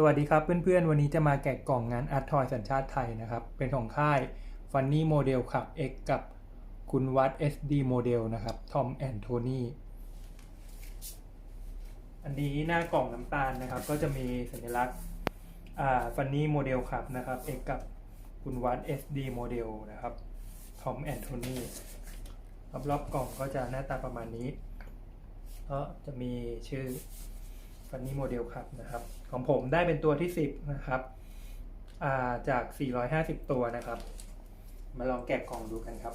สวัสดีครับเพื่อนๆ วันนี้จะมาแกะกล่องงานอาร์ตทอยสัญชาติไทยนะครับ เป็นของค่าย Funny Model ครับ X กับคุณวัด SD Model นะครับ Tom and Tony อันนี้หน้ากล่องน้ำตาลนะครับ ก็จะมีสัญลักษณ์อ่า Funny Model ครับนะครับ X กับคุณวัด SD Model นะครับ Tom and Tony รอบๆกล่องก็จะหน้าตาประมาณนี้ก็จะมีชื่อ ฟันนี่โมเดลครับนะครับ ของผมได้เป็นตัวที่ 10 นะครับอ่าจาก 450 ตัวนะครับ มาลองแกะกล่องดูกันครับ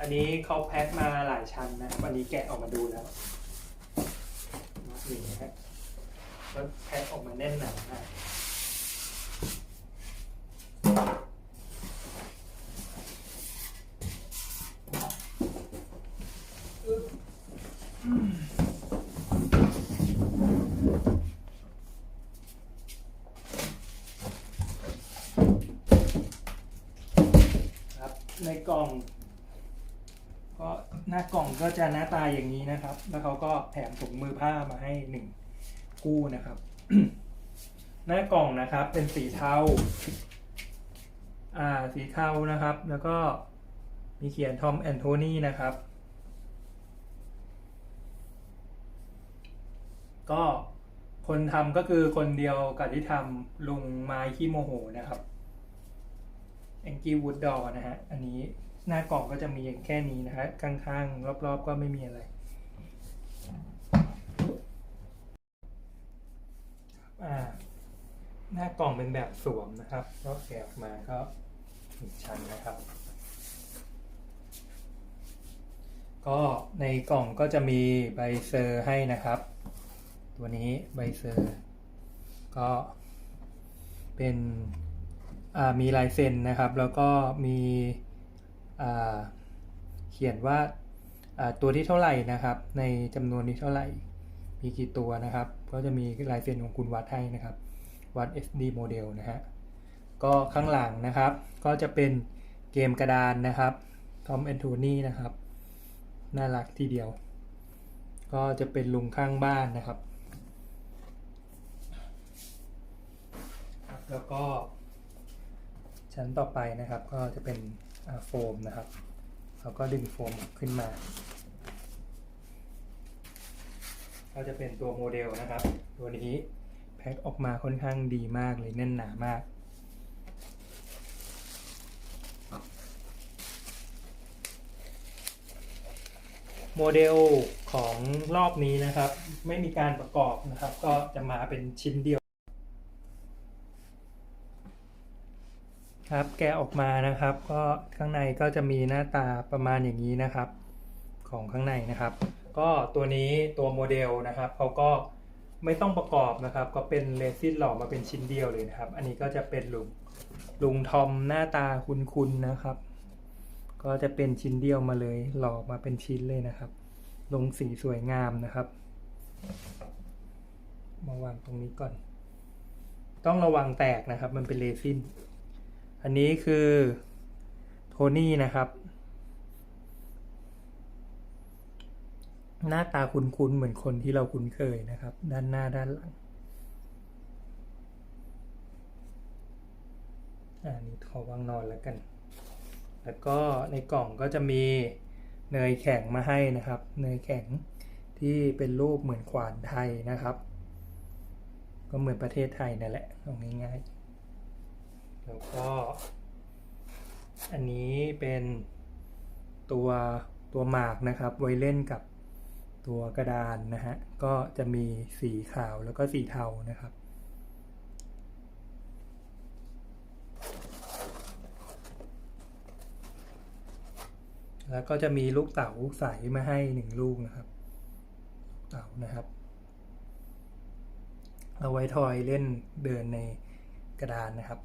อันนี้เขาแพ็คมาหลายชั้นนะวันนี้แกะออกมาดูแล้วนี่นะฮะแล้วแพ็คออกมาแน่นหนามาก กล่อง ก็หน้ากล่องก็จะหน้าตาอย่างนี้นะครับ แล้วเขาก็แถมถุงมือผ้ามาให้หนึ่งคู่นะครับ หน้ากล่องนะครับ เป็นสีเทาอ่าสีเทานะครับ แล้วก็มีเขียนทอมแอนโทนีนะครับ ก็คนทำก็คือคนเดียวกับที่ทำลุงไม้ขี้โมโหนะครับ แองกี้วูดดอนะฮะ อันนี้หน้ากล่องก็จะมีแค่นี้นะฮะ ข้างๆ รอบๆ ก็ไม่มีอะไร อ่า หน้ากล่องเป็นแบบสวมนะครับ แล้วแกะออกมาก็หนึ่งชั้นนะครับ ก็ในกล่องก็จะมีใบเซอร์ให้นะครับ ตัวนี้ใบเซอร์ ก็เป็น มีลายเซ็นนะครับ แล้วก็มีเขียนว่าตัวที่เท่าไหร่นะครับ ในจำนวนนี้เท่าไหร่ มีกี่ตัวนะครับ ก็จะมีลายเซ็นของคุณวัดให้นะครับ วัด SD Model นะฮะก็ข้างหลังนะครับ ก็จะเป็นเกมกระดานนะครับทอมแอนโทนีนะครับ น่ารักทีเดียว ก็จะเป็นลุงข้างบ้านนะครับ แล้วก็ ชั้นต่อไปนะครับก็จะเป็นโฟมนะครับเราก็ดึงโฟมขึ้นมา ก็จะเป็นตัวโมเดลนะครับ ตัวนี้แพ็คออกมาค่อนข้างดีมากเลยแน่นหนามาก โมเดลของรอบนี้นะครับ ไม่มีการประกอบนะครับ ก็จะมาเป็นชิ้นเดียว ครับ แกะออกมานะครับ ก็ข้างในก็จะมีหน้าตาประมาณอย่างนี้นะครับ ของข้างในนะครับ ก็ตัวนี้ตัวโมเดลนะครับเขาก็ไม่ต้องประกอบนะครับ ก็เป็นเรซินหล่อมาเป็นชิ้นเดียวเลยนะครับ อันนี้ก็จะเป็นลุงลุงทอมหน้าตาคุ้นๆนะครับ ก็จะเป็นชิ้นเดียวมาเลย หล่อมาเป็นชิ้นเลยนะครับ ลงสีสวยงามนะครับ มาวางตรงนี้ก่อน ต้องระวังแตกนะครับ มันเป็นเรซิน อันนี้คือโทนี่นะครับ หน้าตาคุ้นๆเหมือนคนที่เราคุ้นเคยนะครับ ด้านหน้าด้านหลังอันนี้ขอวางนอนแล้วกัน แล้วก็ในกล่องก็จะมีเนยแข็งมาให้นะครับ เนยแข็งที่เป็นรูปเหมือนขวานไทยนะครับ ก็เหมือนประเทศไทยนั่นแหละเอาง่ายๆ แล้วก็ อันนี้เป็นตัวตัวหมากนะครับไว้เล่นกับตัวกระดานนะฮะ ก็จะมีสีขาวแล้วก็สีเทานะครับแล้วก็จะมีลูกเต๋าใสมาให้หนึ่งลูกนะครับ เต๋านะครับ เอาไว้ทอยเล่นเดินในกระดานนะครับ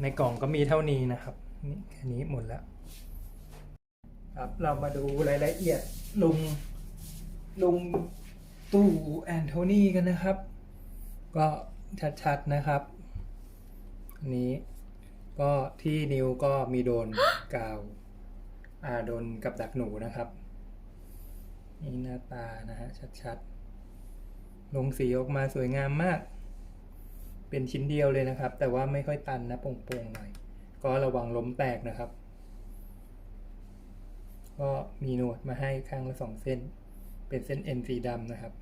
ในกล่องก็มีเท่านี้นะครับ นี่แค่นี้หมดแล้ว ครับเรามาดูรายละเอียดลุงลุงตู่แอนโทนีกันนะครับ ก็ชัดๆนะครับนนี้ก็ที่นิ้วก็มีโดนกาวอ่าโดนกับดักหนูนะครับนี่หน้าตานะฮะชัดๆ ลงสีออกมาสวยงามมาก เป็นชิ้นเดียวเลยนะครับ แต่ว่าไม่ค่อยตันนะโป่งๆหน่อย ก็ระวังล้มแตกนะครับ ก็มีหนวดมาให้ข้างละสองเส้น เป็นเส้นเอ็นสีดำนะครับ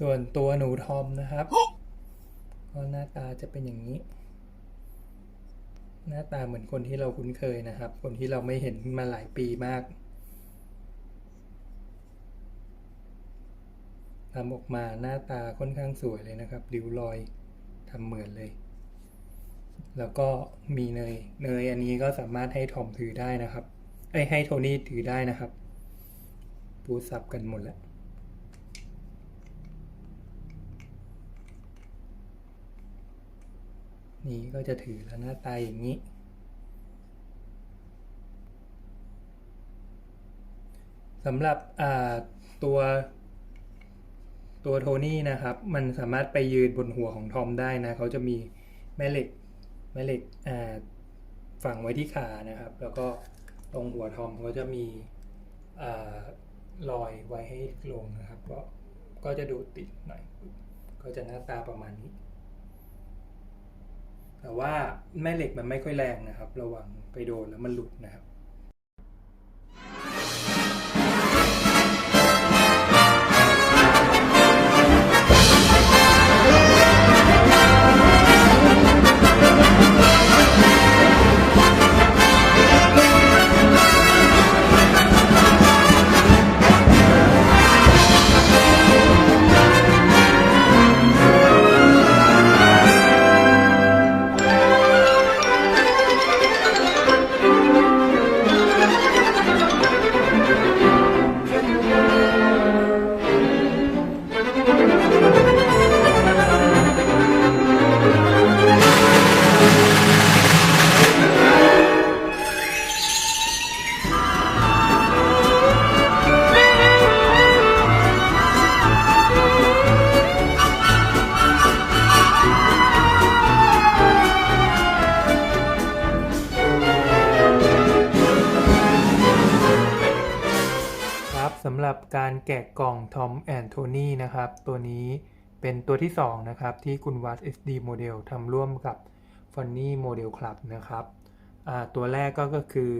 ส่วนตัวหนูทอมนะครับ ก็หน้าตาจะเป็นอย่างนี้ หน้าตาเหมือนคนที่เราคุ้นเคยนะครับ คนที่เราไม่เห็นมาหลายปีมาก ทำออกมาหน้าตาค่อนข้างสวยเลยนะครับ ริ้วรอยทำเหมือนเลย แล้วก็มีเนย เนยอันนี้ก็สามารถให้ทอมถือได้นะครับไอ้ให้โทนี่ถือได้นะครับปูสับกันหมดแล้วนี่ก็จะถือแล้วหน้าตาอย่างนี้ สำหรับอ่าตัว ตัวโทนี่นะครับ มันสามารถไปยืนบนหัวของทอมได้นะ เขาจะมีแม่เหล็กแม่เหล็กฝังไว้ที่ขานะครับ แล้วก็ตรงหัวทอมเขาจะมีอ่ารอยไว้ให้ลงนะครับก็ก็จะดูติดหน่อยก็จะหน้าตาประมาณนี้ แต่ว่าแม่เหล็กมันไม่ค่อยแรงนะครับ ระวังไปโดนแล้วมันหลุดนะครับ การแกะกล่อง Tom and Tony นะครับ ตัวนี้เป็นตัวที่ 2 นะครับ ที่คุณวัด SD Model ทำร่วมกับ Funny Model Club นะครับ ตัวแรกก็ก็คือ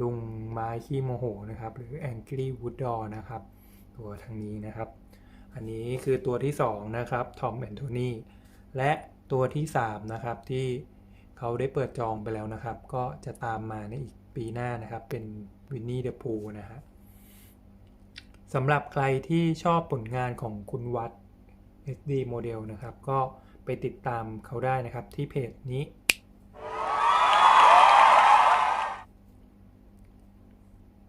ลุงไม้ขี้โมโหนะครับ หรือ Angry Wood Door นะครับ ตัวทางนี้นะครับ อันนี้คือตัวที่ 2 นะครับ Tom and Tony และตัวที่ 3 นะครับที่เขาได้เปิดจองไปแล้วนะครับ ก็จะตามมาในอีกปีหน้านะครับ เป็น Winnie the Pooh นะฮะ สำหรับใครที่ชอบผลงานของคุณวัด SD Model นะครับ ก็ไปติดตามเขาได้นะครับที่เพจนี้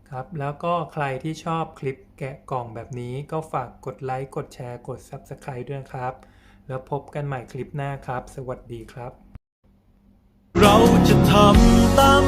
ครับ แล้วก็ใครที่ชอบคลิปแกะกล่องแบบนี้ ก็ฝากกดไลค์กดแชร์กด Subscribe ด้วยครับ แล้วพบกันใหม่คลิปหน้าครับ สวัสดีครับ เราจะทำตาม